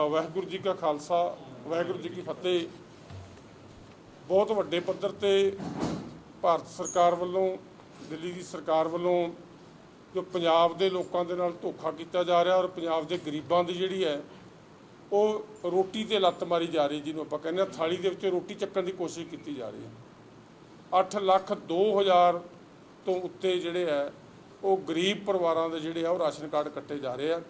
ਵਾਹਿਗੁਰੂ ਜੀ ਕਾ ਖਾਲਸਾ, ਵਾਹਿਗੁਰੂ ਜੀ ਕੀ ਫਤਿਹ। ਬਹੁਤ ਵੱਡੇ ਪੱਧਰ ਤੇ ਭਾਰਤ ਸਰਕਾਰ ਵੱਲੋਂ, ਦਿੱਲੀ ਦੀ ਸਰਕਾਰ ਵੱਲੋਂ ਜੋ ਪੰਜਾਬ ਦੇ ਲੋਕਾਂ ਦੇ ਨਾਲ ਧੋਖਾ ਕੀਤਾ ਜਾ ਰਿਹਾ ਔਰ ਪੰਜਾਬ ਦੇ ਗਰੀਬਾਂ ਦੀ ਜਿਹੜੀ ਹੈ, ਉਹ ਰੋਟੀ ਤੇ ਲੱਤ ਮਾਰੀ ਜਾ ਰਹੀ ਜਿਹਨੂੰ ਆਪਾਂ ਕਹਿੰਦੇ ਆ ਥਾਲੀ ਦੇ ਵਿੱਚ ਰੋਟੀ ਚੱਕਣ ਦੀ ਕੋਸ਼ਿਸ਼ ਕੀਤੀ ਜਾ ਰਹੀ ਹੈ। 8 ਲੱਖ 2000 ਤੋਂ ਉੱਤੇ ਜਿਹੜੇ ਹੈ, ਉਹ ਗਰੀਬ ਪਰਿਵਾਰਾਂ ਦੇ ਜਿਹੜੇ ਆ ਉਹ ਰਾਸ਼ਨ ਕਾਰਡ ਕੱਟੇ ਜਾ ਰਹੇ ਆ।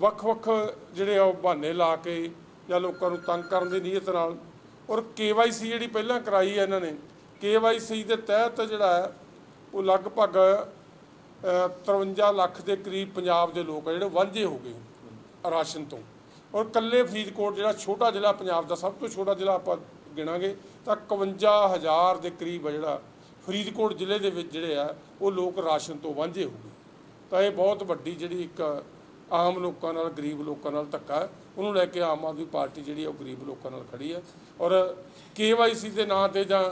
ਵੱਖ-ਵੱਖ ਜਿਹੜੇ ਆ ਉਹ ਬਹਾਨੇ ਲਾ ਕੇ ਜਾਂ ਲੋਕਾਂ ਨੂੰ ਤੰਗ ਕਰਨ ਦੀ ਨੀਅਤ ਨਾਲ। ਔਰ ਕੇਵਾਈਸੀ ਜਿਹੜੀ ਪਹਿਲਾਂ ਕਰਾਈ ਹੈ ਇਹਨਾਂ ਨੇ ਕੇਵਾਈਸੀ ਦੇ ਤਹਿਤ ਜਿਹੜਾ ਹੈ ਉਹ ਲਗਭਗ ਅ, 53 ਲੱਖ ਦੇ ਕਰੀਬ ਪੰਜਾਬ ਦੇ ਲੋਕ ਆ ਜਿਹੜੇ ਵਾਂਝੇ ਹੋ ਗਏ ਰਾਸ਼ਨ ਤੋਂ। ਔਰ ਕੱਲੇ ਫਰੀਦਕੋਟ ਜਿਹੜਾ ਛੋਟਾ ਜ਼ਿਲ੍ਹਾ ਪੰਜਾਬ ਦਾ ਸਭ ਤੋਂ ਛੋਟਾ ਜ਼ਿਲ੍ਹਾ ਆਪਾਂ ਗਿਣਾਂਗੇ ਤਾਂ 51000 ਦੇ ਕਰੀਬ ਆ ਜਿਹੜਾ ਫਰੀਦਕੋਟ ਜ਼ਿਲ੍ਹੇ ਦੇ ਵਿੱਚ ਜਿਹੜੇ ਆ ਉਹ ਲੋਕ ਰਾਸ਼ਨ ਤੋਂ ਵਾਂਝੇ ਹੋ ਗਏ। ਤਾਂ ਇਹ ਬਹੁਤ ਵੱਡੀ ਜਿਹੜੀ ਇੱਕ ਆਮ ਲੋਕਾਂ ਨਾਲ ਗਰੀਬ ਲੋਕਾਂ ਨਾਲ ਧੱਕਾ ਉਹਨੂੰ ਲੈ ਕੇ ਆਮ ਆਦਮੀ ਪਾਰਟੀ ਜਿਹੜੀ ਹੈ ਉਹ ਗਰੀਬ ਲੋਕਾਂ ਨਾਲ ਖੜੀ ਹੈ। ਔਰ ਕੇਵਾਈਸੀ ਦੇ ਨਾਂ ਤੇ ਜਾਂ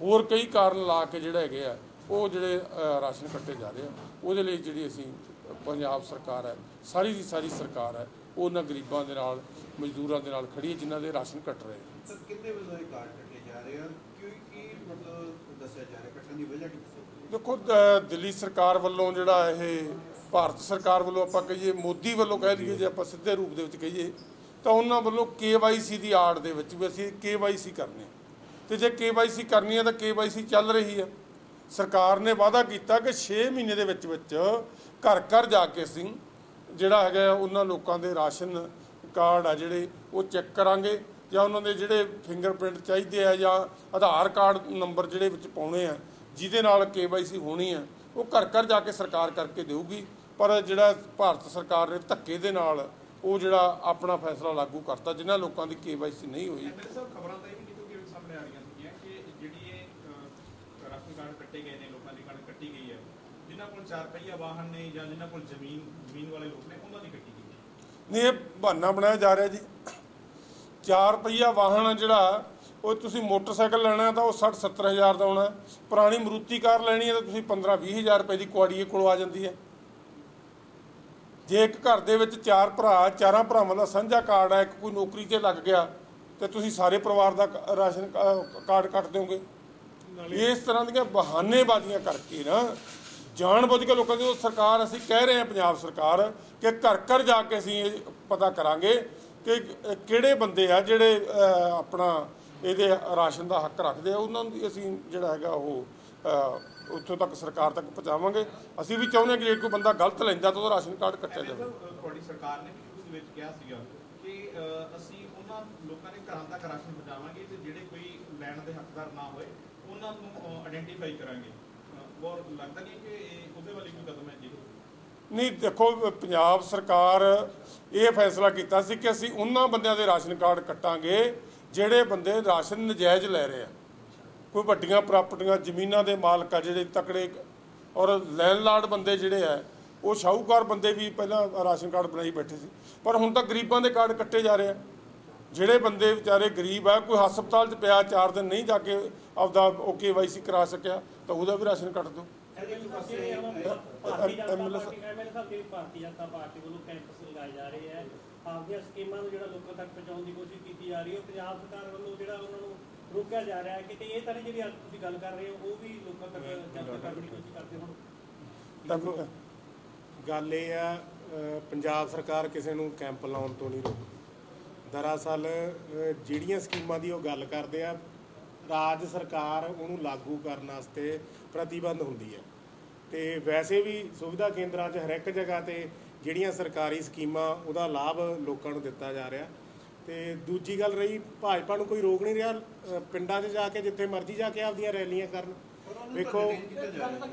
ਹੋਰ ਕਈ ਕਾਰਨ ਲਾ ਕੇ ਜਿਹੜੇ ਹੈਗੇ ਆ ਉਹ ਜਿਹੜੇ ਰਾਸ਼ਨ ਕੱਟੇ ਜਾ ਰਹੇ ਆ ਉਹਦੇ ਲਈ ਜਿਹੜੀ ਅਸੀਂ ਪੰਜਾਬ ਸਰਕਾਰ ਹੈ ਸਾਰੀ ਦੀ ਸਾਰੀ ਸਰਕਾਰ ਹੈ ਉਹ ਉਹਨਾਂ ਗਰੀਬਾਂ ਦੇ ਨਾਲ ਮਜ਼ਦੂਰਾਂ ਦੇ ਨਾਲ ਖੜੀ ਹੈ ਜਿਨ੍ਹਾਂ ਦੇ ਰਾਸ਼ਨ ਕੱਟ ਰਹੇ ਨੇ ਸਰ ਕਿੰਨੇ ਵਜੇ ਕਾਰਡ ਕੱਟੇ ਜਾ ਰਹੇ ਆ? ਮਤਲਬ ਦੱਸਿਆ ਜਾ ਰਿਹਾ ਕੱਟਣ ਦੀ ਵਜ੍ਹਾ ਕੀ ਦੱਸੋ ਦੇਖੋ ਦਿੱਲੀ ਸਰਕਾਰ ਵੱਲੋਂ ਜਿਹੜਾ ਇਹ ਭਾਰਤ ਸਰਕਾਰ ਵੱਲੋਂ ਆਪਾਂ ਕਹੀਏ, ਮੋਦੀ ਵੱਲੋਂ ਕਹਿ ਲਈਏ ਜੇ ਆਪਾਂ ਸਿੱਧੇ ਰੂਪ ਦੇ ਵਿੱਚ ਕਹੀਏ, ਤਾਂ ਉਹਨਾਂ ਵੱਲੋਂ KYC ਦੀ ਆੜ ਦੇ ਵਿੱਚ ਵੀ ਅਸੀਂ KYC ਕਰਨੀ ਹੈ। ਤੇ ਜੇ KYC ਕਰਨੀ ਹੈ, ਤਾਂ KYC ਚੱਲ ਰਹੀ ਹੈ ਸਰਕਾਰ ਨੇ ਵਾਅਦਾ ਕੀਤਾ ਕਿ 6 ਮਹੀਨੇ ਦੇ ਵਿੱਚ ਵਿੱਚ ਘਰ ਘਰ ਜਾ ਕੇ ਅਸੀਂ ਜਿਹੜਾ ਹੈਗਾ ਉਹਨਾਂ ਲੋਕਾਂ ਦੇ ਰਾਸ਼ਨ ਕਾਰਡ ਆ ਜਿਹੜੇ, ਉਹ ਚੈੱਕ ਕਰਾਂਗੇ ਜਾਂ ਉਹਨਾਂ ਦੇ ਜਿਹੜੇ ਫਿੰਗਰਪ੍ਰਿੰਟ ਚਾਹੀਦੇ ਆ ਜਾਂ ਆਧਾਰ ਕਾਰਡ ਨੰਬਰ ਜਿਹੜੇ ਵਿੱਚ ਪਾਉਣੇ ਆ, ਜਿਹਦੇ ਨਾਲ KYC ਹੋਣੀ ਆ ਉਹ ਘਰ ਘਰ ਜਾ ਕੇ ਸਰਕਾਰ ਕਰਕੇ ਦੇਊਗੀ ਪਰ ਜਿਹੜਾ ਭਾਰਤ ਸਰਕਾਰ ਨੇ ਧੱਕੇ ਦੇ ਨਾਲ ਉਹ ਜਿਹੜਾ ਆਪਣਾ ਫੈਸਲਾ ਲਾਗੂ ਕਰਤਾ ਜਿਨ੍ਹਾਂ ਲੋਕਾਂ ਦੀ KYC ਨਹੀਂ ਹੋਈ। ਐਮਐਲਏ ਸਾਹਿਬ ਖਬਰਾਂ ਤਾਂ ਇਹ ਵੀ ਕਿਤੋਂ ਕਿਵੇਂ ਸਾਹਮਣੇ ਆ ਰਹੀਆਂ ਸੀਗੀਆਂ ਕਿ ਜਿਹੜੀ ਇਹ ਅਹ, ਰਾਸ਼ਨ ਕਾਰਡ ਕੱਟੇ ਗਏ ਨੇ ਲੋਕਾਂ ਦੀ ਕਾਰਡ ਕੱਟੀ ਗਈ ਹੈ। ਜਿਨ੍ਹਾਂ ਕੋਲ ਚਾਰ ਪਹੀਆ ਵਾਹਨ ਨੇ ਜਾਂ ਜਿਨ੍ਹਾਂ ਕੋਲ ਜ਼ਮੀਨ ਜ਼ਮੀਨ ਵਾਲੇ ਲੋਕ ਨੇ ਉਹਨਾਂ ਦੀ ਕੱਟੀ ਗਈ ਹੈ। ਨਹੀਂ ਇਹ ਬਹਾਨਾ ਬਣਾਇਆ ਜਾ ਰਿਹਾ ਜੀ। ਚਾਰ ਪਹੀਆ ਵਾਹਨ ਜਿਹੜਾ ਉਹ ਤੁਸੀਂ ਮੋਟਰਸਾਈਕਲ ਲੈਣਾ ਤਾਂ ਉਹ 60 70 ਹਜ਼ਾਰ ਦਾ ਆਉਣਾ ਪੁਰਾਣੀ ਮਰੂਤੀ ਕਾਰ ਲੈਣੀ ਹੈ ਤਾਂ ਤੁਸੀਂ 15 20 ਹਜ਼ਾਰ ਰੁਪਏ ਦੀ ਕੁਆੜੀਏ ਕੋਲੋਂ ਆ ਜਾਂਦੀ ਹੈ। ਜੇ ਇੱਕ ਘਰ ਦੇ ਵਿੱਚ ਚਾਰ ਭਰਾ ਚਾਰਾਂ ਭਰਾਵਾਂ ਦਾ ਸਾਂਝਾ ਕਾਰਡ ਹੈ ਇੱਕ ਕੋਈ ਨੌਕਰੀ ਤੇ ਲੱਗ ਗਿਆ ਤੇ ਤੁਸੀਂ ਸਾਰੇ ਪਰਿਵਾਰ ਦਾ ਰਾਸ਼ਨ ਕਾਰਡ ਕੱਟ ਦਿਓਗੇ। ਇਸ ਤਰ੍ਹਾਂ ਦੀਆਂ ਬਹਾਨੇਬਾਜ਼ੀਆਂ ਕਰਕੇ ਨਾ ਜਾਣਬੁੱਝ ਕੇ ਲੋਕਾਂ ਦੀ ਉਹ ਸਰਕਾਰ ਅਸੀਂ ਕਹਿ ਰਹੇ ਹਾਂ ਪੰਜਾਬ ਸਰਕਾਰ ਕਿ ਘਰ ਘਰ ਜਾ ਕੇ ਅਸੀਂ ਇਹ ਪਤਾ ਕਰਾਂਗੇ ਕਿ ਕਿਹੜੇ ਬੰਦੇ ਆ ਜਿਹੜੇ ਆਪਣਾ ਇਹਦੇ ਰਾਸ਼ਨ ਦਾ ਹੱਕ ਰੱਖਦੇ ਆ। ਉਹਨਾਂ ਨੂੰ ਅਸੀਂ ਜਿਹੜਾ ਹੈਗਾ ਉਹ ਉੱਥੋਂ ਤੱਕ ਸਰਕਾਰ ਤੱਕ ਪਹੁੰਚਾਵਾਂਗੇ। ਅਸੀਂ ਵੀ ਚਾਹੁੰਦੇ ਹਾਂ ਕਿ ਜੇ ਕੋਈ ਬੰਦਾ ਗਲਤ ਲੈਂਦਾ ਤਾਂ ਉਹਦਾ ਰਾਸ਼ਨ ਕਾਰਡ ਕੱਟਿਆ ਜਾਵੇ। ਤੁਹਾਡੀ ਸਰਕਾਰ ਨੇ ਵੀ ਉਸ ਵਿੱਚ ਕਿਹਾ ਸੀਗਾ ਕਿ ਅਸੀਂ ਉਹਨਾਂ ਲੋਕਾਂ ਦੇ ਘਰਾਂ ਤੱਕ ਰਾਸ਼ਨ ਪਹੁੰਚਾਵਾਂਗੇ ਤੇ ਜਿਹੜੇ ਕੋਈ ਲੈਣ ਦੇ ਹੱਕਦਾਰ ਨਾ ਹੋਏ ਉਹਨਾਂ ਨੂੰ ਆਇਡੈਂਟੀਫਾਈ ਕਰਾਂਗੇ। ਔਰ ਲੱਗਦਾ ਨਹੀਂ ਕਿ ਇਹ ਉਹਦੇ ਵਾਲੀ ਕੋਈ ਕਦਮ ਹੈ ਜੀ। ਨਹੀਂ ਦੇਖੋ ਪੰਜਾਬ ਸਰਕਾਰ ਇਹ ਫੈਸਲਾ ਕੀਤਾ ਸੀ ਕਿ ਅਸੀਂ ਉਹਨਾਂ ਬੰਦਿਆਂ ਦੇ ਰਾਸ਼ਨ ਕਾਰਡ ਕੱਟਾਂਗੇ ਜਿਹੜੇ ਬੰਦੇ ਰਾਸ਼ਨ ਨਜਾਇਜ਼ ਲੈ ਰਹੇ ਆ। ਕੋਈ ਵੱਡੀਆਂ ਪ੍ਰਾਪਰਟੀਆਂ ਜ਼ਮੀਨਾਂ ਦੇ ਮਾਲਕ ਆ ਜਿਹੜੇ ਤਕੜੇ ਔਰ ਲੈਂਡਲਾਰਡ ਬੰਦੇ ਜਿਹੜੇ ਆ, ਉਹ ਸ਼ਾਹੂਕਾਰ ਬੰਦੇ ਵੀ ਪਹਿਲਾਂ ਰਾਸ਼ਨ ਕਾਰਡ ਬਣਾਈ ਬੈਠੇ ਸੀ। ਪਰ ਹੁਣ ਤਾਂ ਗਰੀਬਾਂ ਦੇ ਕਾਰਡ ਕੱਟੇ ਜਾ ਰਹੇ ਆ। ਜਿਹੜੇ ਬੰਦੇ ਵਿਚਾਰੇ ਗਰੀਬ ਆ, ਕੋਈ ਹਸਪਤਾਲ 'ਚ ਪਿਆ 4 ਦਿਨ ਨਹੀਂ ਜਾ ਕੇ ਆਪਦਾ ਉਹ KYC ਕਰਾ ਸਕਿਆ, ਤਾਂ ਉਹਦਾ ਵੀ ਰਾਸ਼ਨ ਕੱਟ ਦਿਓ। ਭਾਰਤੀ ਜਨਤਾ ਪਾਰਟੀ ਵੱਲੋਂ ਕੈਂਪਸ ਲਗਾਏ ਜਾ ਰਹੇ ਹੈ ਆਪਦੀਆਂ ਸਕੀਮਾਂ ਨੂੰ ਜਿਹੜਾ ਲੋਕਾਂ ਤੱਕ ਪਹੁੰਚਾਉਣ ਦੀ ਕੋਸ਼ਿਸ਼ ਕੀਤੀ ਜਾ ਰਹੀ ਹੈ ਪੰਜਾਬ ਸਰਕਾਰ ਵੱਲੋਂ ਜਿਹੜਾ ਉਹਨਾਂ ਨੂੰ ਰੋਕਿਆ ਜਾ ਰਿਹਾ ਹੈ ਕਿਤੇ ਇਹ ਤਾਂ ਨਹੀਂ ਜਿਹੜੀ ਅੱਜ ਤੁਸੀਂ ਗੱਲ ਕਰ ਰਹੇ ਹੋ ਉਹ ਵੀ ਲੋਕਾਂ ਤੱਕ ਜਨਤਕ ਕਰਨ ਦੀ ਕੋਸ਼ਿਸ਼ ਕਰਦੇ ਹੁਣ। ਤਾਂ ਗੱਲ ਇਹ ਆ ਪੰਜਾਬ ਸਰਕਾਰ ਕਿਸੇ ਨੂੰ ਕੈਂਪ ਲਾਉਣ ਤੋਂ ਨਹੀਂ ਰੋਕਦੀ। ਦਰਅਸਲ ਜਿਹੜੀਆਂ ਸਕੀਮਾਂ ਦੀ ਉਹ ਗੱਲ ਕਰਦੇ ਆ ਰਾਜ ਸਰਕਾਰ ਉਹਨੂੰ ਲਾਗੂ ਕਰਨ ਵਾਸਤੇ ਪ੍ਰਤੀਬੰਧ ਹੁੰਦੀ ਹੈ। ਤੇ ਵੈਸੇ ਵੀ ਸੁਵਿਧਾ ਕੇਂਦਰਾਂ 'ਚ ਹਰ ਇੱਕ ਜਗ੍ਹਾ ਤੇ ਜਿਹੜੀਆਂ ਸਰਕਾਰੀ ਸਕੀਮਾਂ ਉਹਦਾ ਲਾਭ ਲੋਕਾਂ ਨੂੰ ਦਿੱਤਾ ਜਾ ਰਿਹਾ। ਤੇ ਦੂਜੀ ਗੱਲ ਰਹੀ ਭਾਜਪਾ ਨੂੰ ਕੋਈ ਰੋਕ ਨਹੀਂ ਰਿਹਾ ਪਿੰਡਾਂ 'ਚ ਜਾ ਕੇ ਜਿੱਥੇ ਮਰਜ਼ੀ ਜਾ ਕੇ ਆਪਦੀਆਂ ਰੈਲੀਆਂ ਕਰਨ। ਵੇਖੋ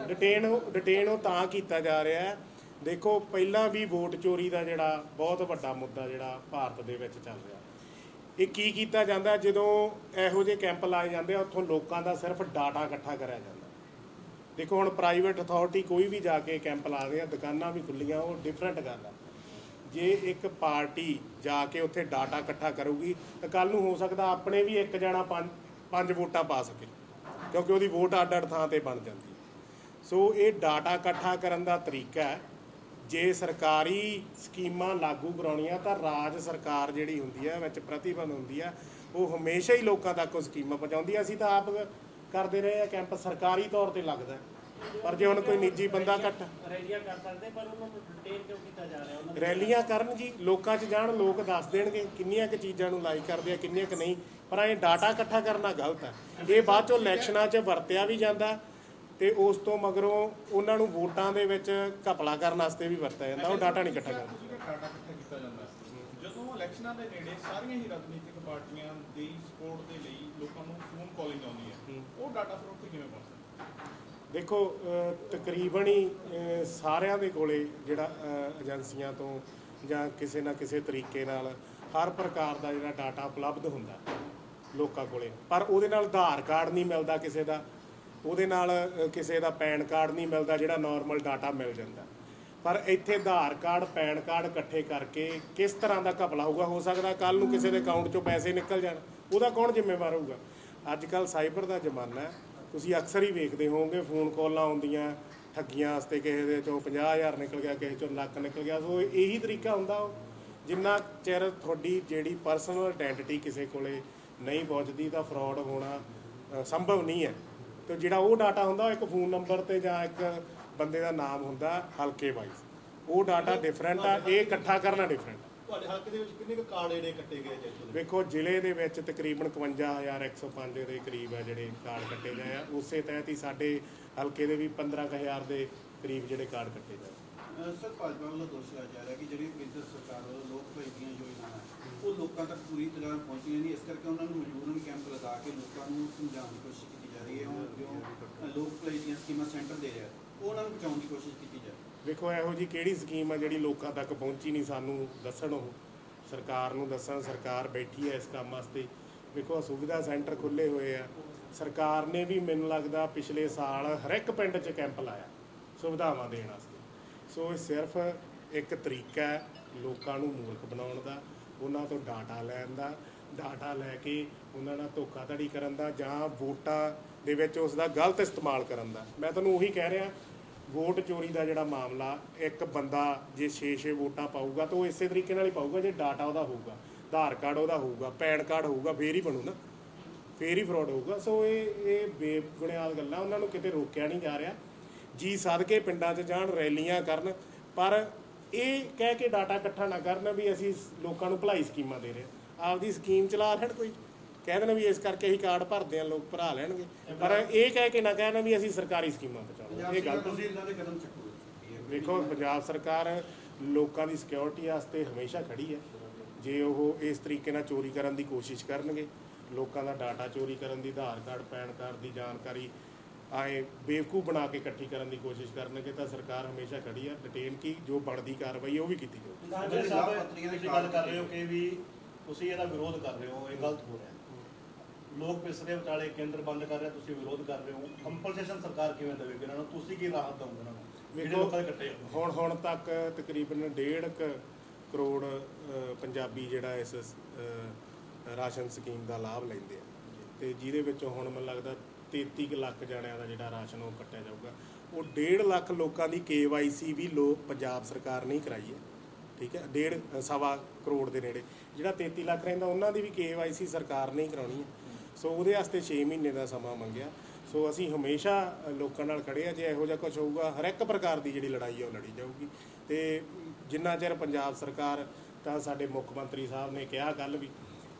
ਡਿਟੇਨ ਡਿਟੇਨ ਉਹ ਤਾਂ ਕੀਤਾ ਜਾ ਰਿਹਾ ਹੈ। ਦੇਖੋ ਪਹਿਲਾਂ ਵੀ ਵੋਟ ਚੋਰੀ ਦਾ ਜਿਹੜਾ ਬਹੁਤ ਵੱਡਾ ਮੁੱਦਾ ਜਿਹੜਾ ਭਾਰਤ ਦੇ ਵਿੱਚ ਚੱਲ ਰਿਹਾ। ਇਹ ਕੀ ਕੀਤਾ ਜਾਂਦਾ ਜਦੋਂ ਇਹੋ ਜਿਹੇ ਕੈਂਪ ਲਾਏ ਜਾਂਦੇ ਆ ਉੱਥੋਂ ਲੋਕਾਂ ਦਾ ਸਿਰਫ ਡਾਟਾ ਇਕੱਠਾ ਕਰਿਆ ਜਾਂਦਾ। ਦੇਖੋ ਹੁਣ ਪ੍ਰਾਈਵੇਟ ਅਥਾਰਟੀ ਕੋਈ ਵੀ ਜਾ ਕੇ ਕੈਂਪ ਲਾ ਦੇ ਆ ਦੁਕਾਨਾਂ ਵੀ ਖੁੱਲੀਆਂ ਉਹ ਡਿਫਰੈਂਟ ਗੱਲ ਆ। ਜੇ ਇੱਕ ਪਾਰਟੀ ਜਾ ਕੇ ਉੱਥੇ ਡਾਟਾ ਇਕੱਠਾ ਕਰੂਗੀ, ਤਾਂ ਕੱਲ ਨੂੰ ਹੋ ਸਕਦਾ ਆਪਣੇ ਵੀ ਇੱਕ ਜਣਾ ਪੰਜ ਪੰਜ ਵੋਟਾਂ ਪਾ ਸਕੇ, ਕਿਉਂਕਿ ਉਹਦੀ ਵੋਟ ਅੱਡ ਅੱਡ ਥਾਂ ਤੇ ਬਣ ਜਾਂਦੀ ਹੈ। ਸੋ ਇਹ ਡਾਟਾ ਇਕੱਠਾ ਕਰਨ ਦਾ ਤਰੀਕਾ ਹੈ। ਜੇ ਸਰਕਾਰੀ ਸਕੀਮਾਂ ਲਾਗੂ ਕਰਾਉਣੀਆਂ, ਤਾਂ ਰਾਜ ਸਰਕਾਰ ਜਿਹੜੀ ਹੁੰਦੀ ਹੈ, ਵਿੱਚ ਪ੍ਰਤੀਬੰਧ ਹੁੰਦੀ ਹੈ, ਉਹ ਹਮੇਸ਼ਾ ਹੀ ਲੋਕਾਂ ਤੱਕ ਉਹ ਸਕੀਮਾਂ ਪਹੁੰਚਾਉਂਦੀ ਅਸੀਂ ਤਾਂ ਆਪ ਕਰਦੇ ਰਹੇ ਆ ਕੈਂਪ ਸਰਕਾਰੀ ਤੌਰ ਤੇ ਲੱਗਦਾ ਪਰ ਜੇ ਹੁਣ ਕੋਈ ਨਿੱਜੀ ਬੰਦਾ ਘੱਟ ਰੈਲੀਆਂ ਕਰ ਸਕਦੇ ਪਰ ਉਹਨਾਂ ਨੂੰ ਡਿਟੇਨ ਕਿਉਂ ਕੀਤਾ ਜਾ ਰਿਹਾ? ਉਹਨਾਂ ਰੈਲੀਆਂ ਕਰਨ ਜੀ ਲੋਕਾਂ 'ਚ ਜਾਣ ਲੋਕ ਦੱਸ ਦੇਣਗੇ ਕਿੰਨੀਆਂ ਕੁ ਚੀਜ਼ਾਂ ਨੂੰ ਲਾਈਕ ਕਰਦੇ ਆ ਕਿੰਨੀਆਂ ਕੁ ਨਹੀਂ। ਪਰ ਇਹ ਡਾਟਾ ਇਕੱਠਾ ਕਰਨਾ ਗਲਤ ਹੈ। ਇਹ ਬਾਅਦ ਚੋਂ ਇਲੈਕਸ਼ਨਾਂ 'ਚ ਵਰਤਿਆ ਵੀ ਜਾਂਦਾ ਤੇ ਉਸ ਤੋਂ ਮਗਰੋਂ ਉਹਨਾਂ ਨੂੰ ਵੋਟਾਂ ਦੇ ਵਿੱਚ ਘਪਲਾ ਕਰਨ ਵਾਸਤੇ ਵੀ ਵਰਤਿਆ ਜਾਂਦਾ। ਉਹ ਡਾਟਾ ਨਹੀਂ ਇਕੱਠਾ ਕਿਹਾ ਡਾਟਾ ਇਕੱਠਾ ਕੀਤਾ ਜਾਂਦਾ। ਜਦੋਂ ਇਲੈਕਸ਼ਨਾਂ ਦੇ ਨੇੜੇ ਸਾਰੀਆਂ ਹੀ ਰਾਜਨੀਤਿਕ ਪਾਰਟੀਆਂ ਦੀ ਸਪੋਰਟ ਦੇ ਲਈ ਲੋਕਾਂ ਨੂੰ ਫੋਨ ਕਾਲਿੰਗ ਆਉਂਦੀ ਹੈ। ਉਹ ਡਾਟਾ ਫਿਰ ਉੱਥੇ ਕਿਵੇਂ ਦੇਖੋ ਤਕਰੀਬਨ ਹੀ ਸਾਰਿਆਂ ਦੇ ਕੋਲੇ ਜਿਹੜਾ ਏਜੰਸੀਆਂ ਤੋਂ ਜਾਂ ਕਿਸੇ ਨਾ ਕਿਸੇ ਤਰੀਕੇ ਨਾਲ ਹਰ ਪ੍ਰਕਾਰ ਦਾ ਜਿਹੜਾ ਡਾਟਾ ਉਪਲਬਧ ਹੁੰਦਾ ਲੋਕਾਂ ਕੋਲੇ। ਪਰ ਉਹਦੇ ਨਾਲ ਆਧਾਰ ਕਾਰਡ ਨਹੀਂ ਮਿਲਦਾ ਕਿਸੇ ਦਾ, ਉਹਦੇ ਨਾਲ ਕਿਸੇ ਦਾ ਪੈਨ ਕਾਰਡ ਨਹੀਂ ਮਿਲਦਾ ਜਿਹੜਾ ਨਾਰਮਲ ਡਾਟਾ ਮਿਲ ਜਾਂਦਾ। ਪਰ ਇੱਥੇ ਆਧਾਰ ਕਾਰਡ, ਪੈਨ ਕਾਰਡ ਇਕੱਠੇ ਕਰਕੇ ਕਿਸ ਤਰ੍ਹਾਂ ਦਾ ਘਪਲਾ ਹੋਊਗਾ? ਹੋ ਸਕਦਾ ਕੱਲ ਨੂੰ ਕਿਸੇ ਦੇ ਅਕਾਊਂਟ 'ਚੋਂ ਪੈਸੇ ਨਿਕਲ ਜਾਣ। ਉਹਦਾ ਕੌਣ ਜ਼ਿੰਮੇਵਾਰ ਹੋਊਗਾ? ਅੱਜ ਕੱਲ ਸਾਈਬਰ ਦਾ ਜ਼ਮਾਨਾ ਹੈ। ਤੁਸੀਂ ਅਕਸਰ ਹੀ ਵੇਖਦੇ ਹੋਵੋਗੇ, ਫੋਨ ਕਾਲਾਂ ਆਉਂਦੀਆਂ, ਠੱਗੀਆਂ ਵਾਸਤੇ ਕਿਸੇ ਦੇ ਚੋਂ 50000 ਨਿਕਲ ਗਿਆ, ਕਿਸੇ ਚੋਂ ਲੱਖ ਨਿਕਲ ਗਿਆ, ਸੋ ਇਹੀ ਤਰੀਕਾ ਹੁੰਦਾ ਉਹ। ਜਿੰਨਾ ਚਿਰ ਤੁਹਾਡੀ ਜਿਹੜੀ ਪਰਸਨਲ ਆਇਡੈਂਟੀਟੀ ਕਿਸੇ ਕੋਲੇ ਨਹੀਂ ਪਹੁੰਚਦੀ, ਤਾਂ ਫਰਾਡ ਹੋਣਾ ਸੰਭਵ ਨਹੀਂ ਹੈ। ਤੇ ਜਿਹੜਾ ਉਹ ਡਾਟਾ ਹੁੰਦਾ, ਉਹ ਇੱਕ ਫੋਨ ਨੰਬਰ ਤੇ ਜਾਂ ਇੱਕ ਬੰਦੇ ਦਾ ਨਾਮ ਹੁੰਦਾ, ਹਲਕੇ ਵਾਈਜ਼ ਉਹ ਡਾਟਾ ਡਿਫਰੈਂਟ ਆ, ਇਹ ਇਕੱਠਾ ਕਰਨਾ ਡਿਫਰੈਂਟ ਤੁਹਾਡੇ ਹਲਕੇ ਦੇ ਵਿੱਚ ਕਿੰਨੇ ਕੁ ਕਾਰਡ ਜਿਹੜੇ ਕੱਟੇ ਗਏ ਜੀ ਇੱਥੋਂ ਦੇ? ਵੇਖੋ ਜ਼ਿਲ੍ਹੇ ਦੇ ਵਿੱਚ ਤਕਰੀਬਨ 51105 ਦੇ ਕਰੀਬ ਆ ਜਿਹੜੇ ਕਾਰਡ ਕੱਟੇ ਗਏ ਆ। ਉਸੇ ਤਹਿਤ ਹੀ ਸਾਡੇ ਹਲਕੇ ਦੇ ਵੀ 15000 ਦੇ ਕਰੀਬ ਜਿਹੜੇ ਕਾਰਡ ਕੱਟੇ ਗਏ ਸਰ ਭਾਜਪਾ ਵੱਲੋਂ ਦੋਸ਼ ਲਾਇਆ ਜਾ ਰਿਹਾ ਕਿ ਜਿਹੜੀ ਕੇਂਦਰ ਸਰਕਾਰ ਵੱਲੋਂ ਲੋਕ ਭਲਾਈ ਦੀਆਂ ਯੋਜਨਾਵਾਂ ਹੈ, ਉਹ ਲੋਕਾਂ ਤੱਕ ਪੂਰੀ ਤਰ੍ਹਾਂ ਪਹੁੰਚੀਆਂ ਨਹੀਂ। ਇਸ ਕਰਕੇ ਉਹਨਾਂ ਨੂੰ ਮਜਬੂਰਨ ਕੈਂਪ ਲਗਾ ਕੇ ਲੋਕਾਂ ਨੂੰ ਸਮਝਾਉਣ ਦੀ ਕੋਸ਼ਿਸ਼ ਕੀਤੀ ਜਾ ਰਹੀ ਹੈ। ਉਹ ਜੋ ਲੋਕ ਭਲਾਈ ਦੀਆਂ ਸਕੀਮਾਂ ਸੈਂਟਰ ਦੇ ਰਿਹਾ ਉਹ ਉਹਨਾਂ ਨੂੰ ਪਹੁੰਚਾਉਣ ਦੀ ਕੋਸ਼ਿਸ਼ ਕੀਤੀ ਦੇਖੋ, ਇਹੋ ਜੀ ਕਿਹੜੀ ਸਕੀਮ ਆ ਜਿਹੜੀ ਲੋਕਾਂ ਤੱਕ ਪਹੁੰਚੀ ਨਹੀਂ ਸਾਨੂੰ ਦੱਸਣ ਉਹ? ਸਰਕਾਰ ਨੂੰ ਦੱਸਣ ਸਰਕਾਰ ਬੈਠੀ ਹੈ ਇਸ ਕੰਮ ਵਾਸਤੇ। ਦੇਖੋ ਸੁਵਿਧਾ ਸੈਂਟਰ ਖੁੱਲੇ ਹੋਏ ਆ। ਸਰਕਾਰ ਨੇ ਵੀ ਮੈਨੂੰ ਲੱਗਦਾ ਪਿਛਲੇ ਸਾਲ ਹਰ ਇੱਕ ਪਿੰਡ 'ਚ ਕੈਂਪ ਲਾਇਆ ਸੁਵਿਧਾਵਾਂ ਦੇਣ ਵਾਸਤੇ। ਸੋ ਇਹ ਸਿਰਫ ਇੱਕ ਤਰੀਕਾ ਹੈ ਲੋਕਾਂ ਨੂੰ ਮੂਰਖ ਬਣਾਉਣ ਦਾ, ਉਹਨਾਂ ਤੋਂ ਡਾਟਾ ਲੈਣ ਦਾ, ਡਾਟਾ ਲੈ ਕੇ ਉਹਨਾਂ ਨਾਲ ਧੋਖਾਧੜੀ ਕਰਨ ਦਾ ਜਾਂ ਵੋਟਾਂ ਦੇ ਵਿੱਚ ਉਸ ਦਾ ਗਲਤ ਇਸਤੇਮਾਲ ਕਰਨ ਦਾ। ਮੈਂ ਤੁਹਾਨੂੰ ਉਹੀ ਕਹਿ ਰਿਹਾ ਵੋਟ ਚੋਰੀ ਦਾ ਜਿਹੜਾ ਮਾਮਲਾ, ਇੱਕ ਬੰਦਾ ਜੇ 6-6 ਵੋਟਾਂ ਪਾਊਗਾ ਤਾਂ ਉਹ ਇਸੇ ਤਰੀਕੇ ਨਾਲ ਹੀ ਪਾਊਗਾ, ਜੇ ਡਾਟਾ ਉਹਦਾ ਹੋਊਗਾ, ਆਧਾਰ ਕਾਰਡ ਉਹਦਾ ਹੋਊਗਾ, ਪੈਨ ਕਾਰਡ ਹੋਊਗਾ, ਫੇਰ ਹੀ ਬਣੂ ਨਾ। ਫੇਰ ਹੀ ਫਰਾਡ ਹੋਊਗਾ। ਸੋ ਇਹ ਇਹ ਬੇਬੁਨਿਆਦ ਗੱਲਾਂ, ਉਹਨਾਂ ਨੂੰ ਕਿਤੇ ਰੋਕਿਆ ਨਹੀਂ ਜਾ ਰਿਹਾ। ਜੀ ਸਦਕੇ ਪਿੰਡਾਂ 'ਚ ਜਾਣ, ਰੈਲੀਆਂ ਕਰਨ, ਪਰ ਇਹ ਕਹਿ ਕੇ ਡਾਟਾ ਇਕੱਠਾ ਨਾ ਕਰਨ ਵੀ ਅਸੀਂ ਲੋਕਾਂ ਨੂੰ ਭਲਾਈ ਸਕੀਮਾਂ ਦੇ ਰਹੇ ਆਪਦੀ ਸਕੀਮ ਚਲਾ ਲੈਣ ਕੋਈ। ਕਹਿ ਦੇਣ ਵੀ ਇਸ ਕਰਕੇ ਅਸੀਂ ਕਾਰਡ ਭਰਦੇ ਆ ਲੋਕ ਭਰਾ ਲੈਣਗੇ। ਪਰ ਇਹ ਕਹਿ ਕੇ ਨਾ ਕਹਿਣ ਵੀ ਅਸੀਂ ਸਰਕਾਰੀ ਸਕੀਮਾਂ ਪੰਜਾਬ ਪਹੁੰਚਾਉਂਦੇ ਇਹ ਗਲਤ ਤੁਸੀਂ ਇਦਾਂ ਦੇ ਕਦਮ ਚੱਕੋਗੇ ਵੇਖੋ ਪੰਜਾਬ ਸਰਕਾਰ ਲੋਕਾਂ ਦੀ ਸਿਕਿਉਰਿਟੀ ਵਾਸਤੇ ਹਮੇਸ਼ਾ ਖੜੀ ਹੈ। ਜੇ ਉਹ ਇਸ ਤਰੀਕੇ ਨਾਲ ਚੋਰੀ ਕਰਨ ਦੀ ਕੋਸ਼ਿਸ਼ ਕਰਨਗੇ ਲੋਕਾਂ ਦਾ ਡਾਟਾ ਚੋਰੀ ਕਰਨ ਦੀ ਆਧਾਰ ਕਾਰਡ ਪੈਨ ਕਾਰਡ ਦੀ ਜਾਣਕਾਰੀ ਆਏ ਬੇਵਕੂਫ ਬਣਾ ਕੇ ਇਕੱਠੀ ਕਰਨ ਦੀ ਕੋਸ਼ਿਸ਼ ਕਰਨਗੇ ਤਾਂ ਸਰਕਾਰ ਹਮੇਸ਼ਾ ਖੜੀ ਹੈ। ਡਿਟੇਨ ਕੀ ਜੋ ਬਣਦੀ ਕਾਰਵਾਈ ਉਹ ਵੀ ਕੀਤੀ ਜਾਊਗੀ। ਜਿਹੜੇ ਸਾਹਿਬ ਤੁਸੀਂ ਗੱਲ ਕਰ ਰਹੇ ਹੋ ਕਿ ਵੀ ਤੁਸੀਂ ਇਹਦਾ ਵਿਰੋਧ ਕਰ ਰਹੇ ਹੋ ਇਹ ਗਲਤ ਹੋ ਰਿਹਾ। ਲੋਕ ਪਿਛਲੇ ਵਿਚਾਲੇ ਕੇਂਦਰ ਬੰਦ ਕਰ ਰਿਹਾ ਤੁਸੀਂ ਵਿਰੋਧ ਕਰ ਰਹੇ ਹੋ। ਕੰਪਨਸੇਸ਼ਨ ਸਰਕਾਰ ਕਿਵੇਂ ਦੇਵੇਗੀ ਇਹਨਾਂ ਨੂੰ? ਤੁਸੀਂ ਕੀ ਰਾਹਤ ਦਵੋਗੇ ਇਹਨਾਂ ਨੂੰ? ਜਿਹੜੇ ਲੋਕਾਂ ਦੇ ਕੱਟੇ ਹੁਣ ਹੁਣ ਤੱਕ ਤਕਰੀਬਨ 1.5 ਕਰੋੜ ਅ, ਪੰਜਾਬੀ ਜਿਹੜਾ ਇਸ ਅ, ਰਾਸ਼ਨ ਸਕੀਮ ਦਾ ਲਾਭ ਲੈਂਦੇ ਆ। ਤੇ ਜਿਹਦੇ ਵਿੱਚੋਂ ਹੁਣ ਮੈਨੂੰ ਲੱਗਦਾ 33 ਕੁ ਲੱਖ ਜਣਿਆਂ ਦਾ ਜਿਹੜਾ ਰਾਸ਼ਨ ਉਹ ਕੱਟਿਆ ਜਾਊਗਾ। ਉਹ 1.5 ਲੱਖ ਲੋਕਾਂ ਦੀ KYC ਵੀ ਲੋ ਪੰਜਾਬ ਸਰਕਾਰ ਨੇ ਹੀ ਕਰਾਈ ਹੈ। ਠੀਕ ਹੈ ਡੇਢ ਸਵਾ ਕਰੋੜ ਦੇ ਨੇੜੇ। ਜਿਹੜਾ 33 ਲੱਖ ਰਹਿੰਦਾ ਉਹਨਾਂ ਦੀ ਵੀ KYC ਸਰਕਾਰ ਨੇ ਹੀ ਕਰਾਉਣੀ ਹੈ। ਸੋ ਉਹਦੇ ਵਾਸਤੇ 6 ਮਹੀਨੇ ਦਾ ਸਮਾਂ ਮੰਗਿਆ। ਸੋ ਅਸੀਂ ਹਮੇਸ਼ਾ ਲੋਕਾਂ ਨਾਲ ਖੜੇ ਆ ਜੇ ਇਹੋ ਜਿਹਾ ਕੁਝ ਹੋਊਗਾ ਹਰ ਇੱਕ ਪ੍ਰਕਾਰ ਦੀ ਜਿਹੜੀ ਲੜਾਈ ਹੈ ਉਹ ਲੜੀ ਜਾਊਗੀ। ਤੇ ਜਿੰਨਾ ਚਿਰ ਪੰਜਾਬ ਸਰਕਾਰ ਤਾਂ ਸਾਡੇ ਮੁੱਖ ਮੰਤਰੀ ਸਾਹਿਬ ਨੇ ਕਿਹਾ ਕੱਲ ਵੀ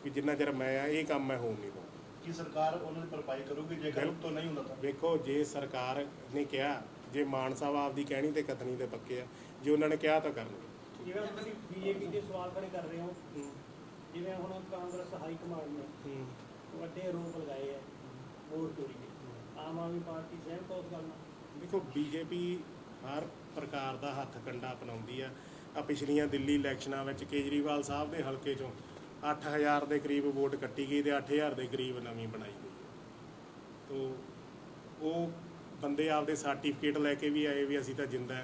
ਵੀ ਜਿੰਨਾ ਚਿਰ ਮੈਂ ਆ ਇਹ ਕੰਮ ਮੈਂ ਹੋਣ ਨਹੀਂ ਦਊਂ ਕੀ ਸਰਕਾਰ ਉਹਨਾਂ ਦੀ ਭਰਪਾਈ ਕਰੂਗੀ? ਜੇ ਗਲਤ ਤੋਂ ਨਹੀਂ ਹੁੰਦਾ ਤਾਂ? ਵੇਖੋ ਜੇ ਸਰਕਾਰ ਨੇ ਕਿਹਾ ਜੇ ਮਾਨ ਸਾਹਿਬ ਆਪਦੀ ਕਹਿਣੀ ਤੇ ਕਥਨੀ ਤੇ ਪੱਕੇ ਆ ਜੇ ਉਹਨਾਂ ਨੇ ਕਿਹਾ ਤਾਂ ਕਰਨਗੇ। ਜਿਵੇਂ ਹੁਣ ਤੁਸੀਂ ਬੀਜੇਪੀ ਦੇ ਸਵਾਲ ਖੜੇ ਕਰ ਰਹੇ ਹੋ ਜਿਵੇਂ ਹੁਣ ਕਾਂਗਰਸ ਹਾਈ ਕਮਾਂਡ ਨੇ ਵੱਡੇ ਆਰੋਪ ਲਗਾਏ ਹੈ ਵੋਟ ਚੋਰੀ ਦੇ ਆਮ ਆਦਮੀ ਪਾਰਟੀ ਸਹਿਮਤ ਹੋ ਉਸ ਗੱਲ ਨਾਲ ਦੇਖੋ ਬੀਜੇਪੀ ਹਰ ਪ੍ਰਕਾਰ ਦਾ ਹੱਥ ਕੰਡਾ ਅਪਣਾਉਂਦੀ ਆ। ਆ ਪਿਛਲੀਆਂ ਦਿੱਲੀ ਇਲੈਕਸ਼ਨਾਂ ਵਿੱਚ ਕੇਜਰੀਵਾਲ ਸਾਹਿਬ ਦੇ ਹਲਕੇ ਚੋਂ 8000 ਦੇ ਕਰੀਬ ਵੋਟ ਕੱਟੀ ਗਈ ਤੇ 8000 ਦੇ ਕਰੀਬ ਨਵੀਂ ਬਣਾਈ ਗਈ। ਤੋ ਉਹ ਬੰਦੇ ਆਪਦੇ ਸਰਟੀਫਿਕੇਟ ਲੈ ਕੇ ਵੀ ਆਏ ਵੀ ਅਸੀਂ ਤਾਂ ਜਿੰਦਾ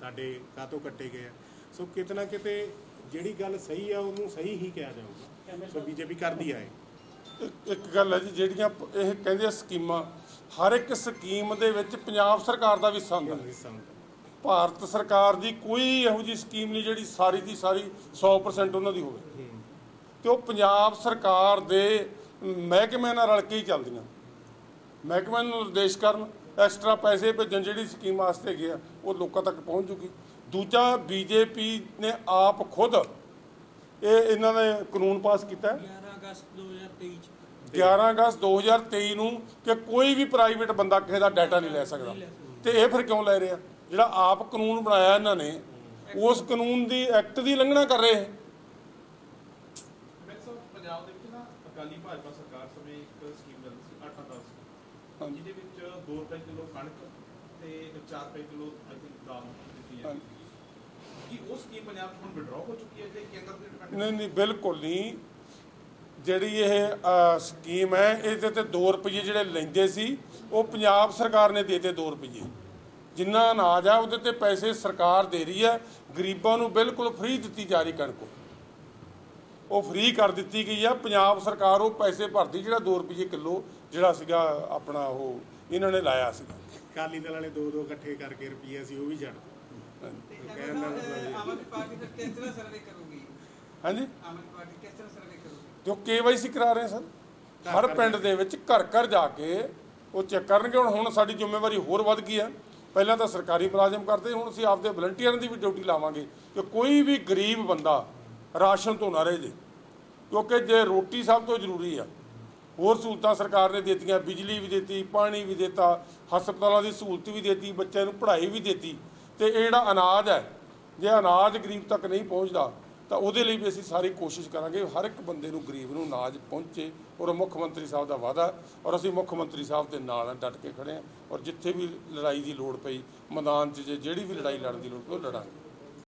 ਸਾਡੇ ਕਾਹਤੋਂ ਕੱਟੇ ਗਏ ਆ। ਸੋ ਕਿਤੇ ਨਾ ਕਿਤੇ ਜਿਹੜੀ ਗੱਲ ਸਹੀ ਆ ਉਹਨੂੰ ਸਹੀ ਹੀ ਕਿਹਾ ਜਾਊਗਾ। ਸੋ ਬੀਜੇਪੀ ਕਰਦੀ ਆਏ ਇੱਕ- ਇੱਕ ਗੱਲ ਹੈ ਜੀ ਜਿਹੜੀਆਂ ਇਹ ਕਹਿੰਦੇ ਆ ਸਕੀਮਾਂ ਹਰ ਇੱਕ ਸਕੀਮ ਦੇ ਵਿੱਚ ਪੰਜਾਬ ਸਰਕਾਰ ਦਾ ਵੀ ਸੰਗ ਹੈ। ਹਿੱਸਾ ਹੁੰਦਾ ਭਾਰਤ ਸਰਕਾਰ ਦੀ ਕੋਈ ਇਹੋ ਜਿਹੀ ਸਕੀਮ ਨਹੀਂ ਜਿਹੜੀ ਸਾਰੀ ਦੀ ਸਾਰੀ 100% ਉਹਨਾਂ ਦੀ ਹੋਵੇ। ਤੇ ਉਹ ਪੰਜਾਬ ਸਰਕਾਰ ਦੇ ਮਹਿਕਮੇ ਨਾਲ ਰਲ ਕੇ ਹੀ ਚੱਲਦੀਆਂ। ਮਹਿਕਮੇ ਨੂੰ ਨਿਰਦੇਸ਼ ਕਰਨ ਐਕਸਟਰਾ ਪੈਸੇ ਭੇਜਣ ਜਿਹੜੀ ਸਕੀਮ ਵਾਸਤੇ ਗਿਆ ਉਹ ਲੋਕਾਂ ਤੱਕ ਪਹੁੰਚ ਜੂਗੀ। ਦੂਜਾ ਬੀਜੇਪੀ ਨੇ ਆਪ ਖੁਦ ਇਹ ਇਹਨਾਂ ਨੇ ਕਾਨੂੰਨ ਪਾਸ ਕੀਤਾ ਹੈ। 11 ਅਗਸਤ 2023 ਚ। 11 ਅਗਸਤ 2023 ਨੂੰ ਕਿ ਕੋਈ ਵੀ ਪ੍ਰਾਈਵੇਟ ਬੰਦਾ ਕਿਸੇ ਦਾ ਡਾਟਾ ਨਹੀਂ ਲੈ ਸਕਦਾ। ਤੇ ਇਹ ਫਿਰ ਕਿਉਂ ਲੈ ਰਿਹਾ? ਜਿਹੜਾ ਆਪ ਕਾਨੂੰਨ ਬਣਾਇਆ ਇਹਨਾਂ ਨੇ ਉਸ ਕਾਨੂੰਨ ਦੀ ਐਕਟ ਦੀ ਉਲੰਘਣਾ ਕਰ ਰਹੇ ਸਭ ਪੰਜਾਬ ਦੇ ਵਿੱਚ ਨਾ ਅਕਾਲੀ ਭਾਜਪਾ ਸਰਕਾਰ ਸਮੇਂ ਇੱਕ ਸਕੀਮ ਚੱਲਦੀ ਸੀ 8 10 ਹਾਂਜੀ। ਜਿਹਦੇ ਵਿੱਚ 2 ਰੁਪਏ ਕਿਲੋ ਕਣਕ ਤੇ 4 ਰੁਪਏ ਕਿਲੋ ਆਈ ਥਿੰਕ ਦਾਲ ਦਿੱਤੀ ਜਾਂਦੀ ਸੀ ਕੀ ਉਹ ਸਕੀਮ ਪੰਜਾਬ ਹੁਣ ਵਿਡਰਾਅ ਹੋ ਚੁੱਕੀ ਹੈ ਤੇ ਕੇਂਦਰ ਦੇ ਨਹੀਂ ਨਹੀਂ ਬਿਲਕੁਲ ਨਹੀਂ। ਜਿਹੜੀ ਇਹ ਸਕੀਮ ਹੈ ਇਹਦੇ ਤੇ 2 ਰੁਪਏ ਜਿਹੜੇ ਲੈਂਦੇ ਸੀ ਉਹ ਪੰਜਾਬ ਸਰਕਾਰ ਨੇ ਦੇਤੇ 2 ਰੁਪਏ ਜਿੰਨਾ ਅਨਾਜ ਆ ਉਹਦੇ ਤੇ ਪੈਸੇ ਸਰਕਾਰ ਦੇ ਰਹੀ ਹੈ ਗਰੀਬਾਂ ਨੂੰ ਬਿਲਕੁਲ ਫ੍ਰੀ ਦਿੱਤੀ ਜਾ ਰਹੀ ਕਣਕ। ਉਹ ਫ੍ਰੀ ਕਰ ਦਿੱਤੀ ਗਈ ਆ ਪੰਜਾਬ ਸਰਕਾਰ ਉਹ ਪੈਸੇ ਭਰਦੀ ਜਿਹੜਾ 2 ਰੁਪਏ ਕਿਲੋ ਜਿਹੜਾ ਸੀਗਾ ਆਪਣਾ ਉਹ ਇਹਨਾਂ ਨੇ ਲਾਇਆ ਸੀਗਾ। ਅਕਾਲੀ ਦਲ ਵਾਲੇ ਦੋ ਦੋ ਇਕੱਠੇ ਕਰਕੇ ਰੁਪਈਆ ਸੀ ਉਹ ਵੀ ਛੱਡ ਦਿੱਤੇ। ਆਮ ਆਦਮੀ ਪਾਰਟੀ ਫਿਰ ਕਿਸ ਤਰ੍ਹਾਂ ਸਰਵੇ ਕਰੂਗੀ? ਹਾਂਜੀ? ਆਮ ਆਦਮੀ ਪਾਰਟੀ ਕਿਸ ਤਰ੍ਹਾਂ ਸਰਵੇ ਕਰੂਗੀ? ਜੋ ਕੇਵਾਈਸੀ ਕਰਾ ਰਹੇ ਸਰ ਹਰ ਪਿੰਡ ਦੇ ਵਿੱਚ ਘਰ ਘਰ ਜਾ ਕੇ ਉਹ ਚੈੱਕ ਕਰਨਗੇ। ਹੁਣ ਹੁਣ ਸਾਡੀ ਜ਼ਿੰਮੇਵਾਰੀ ਹੋਰ ਵੱਧ ਗਈ ਹੈ। ਪਹਿਲਾਂ ਤਾਂ ਸਰਕਾਰੀ ਮੁਲਾਜ਼ਮ ਕਰਦੇ ਹੁਣ ਅਸੀਂ ਆਪਦੇ ਵਲੰਟੀਅਰਾਂ ਦੀ ਵੀ ਡਿਊਟੀ ਲਾਵਾਂਗੇ ਕਿ ਕੋਈ ਵੀ ਗਰੀਬ ਬੰਦਾ ਰਾਸ਼ਨ ਤੋਂ ਨਾ ਰਹੇ ਜੇ। ਕਿਉਂਕਿ ਜੇ ਰੋਟੀ ਸਭ ਤੋਂ ਜ਼ਰੂਰੀ ਆ। ਹੋਰ ਸਹੂਲਤਾਂ ਸਰਕਾਰ ਨੇ ਦਿੱਤੀਆਂ ਬਿਜਲੀ ਵੀ ਦਿੱਤੀ ਪਾਣੀ ਵੀ ਦਿੱਤਾ ਹਸਪਤਾਲਾਂ ਦੀ ਸਹੂਲਤ ਵੀ ਦਿੱਤੀ ਬੱਚਿਆਂ ਨੂੰ ਪੜ੍ਹਾਈ ਵੀ ਦਿੱਤੀ। ਤੇ ਇਹ ਜਿਹੜਾ ਅਨਾਜ ਹੈ ਜੇ ਅਨਾਜ ਗਰੀਬ ਤੱਕ ਨਹੀਂ ਪਹੁੰਚਦਾ ਤਾਂ ਉਹਦੇ ਲਈ ਵੀ ਅਸੀਂ ਸਾਰੀ ਕੋਸ਼ਿਸ਼ ਕਰਾਂਗੇ ਹਰ ਇੱਕ ਬੰਦੇ ਨੂੰ ਗਰੀਬ ਨੂੰ ਅਨਾਜ ਪਹੁੰਚੇ ਔਰ ਮੁੱਖ ਮੰਤਰੀ ਸਾਹਿਬ ਦਾ ਵਾਅਦਾ ਔਰ ਅਸੀਂ ਮੁੱਖ ਮੰਤਰੀ ਸਾਹਿਬ ਦੇ ਨਾਲ ਹਾਂ, ਡਟ ਕੇ ਖੜੇ ਹਾਂ ਔਰ ਜਿੱਥੇ ਵੀ ਲੜਾਈ ਦੀ ਲੋੜ ਪਈ ਮੈਦਾਨ 'ਚ ਜੇ ਜਿਹੜੀ ਵੀ ਲੜਾਈ ਲੜਨ ਦੀ ਲੋੜ ਪਈ ਉਹ ਲੜਾਂਗੇ।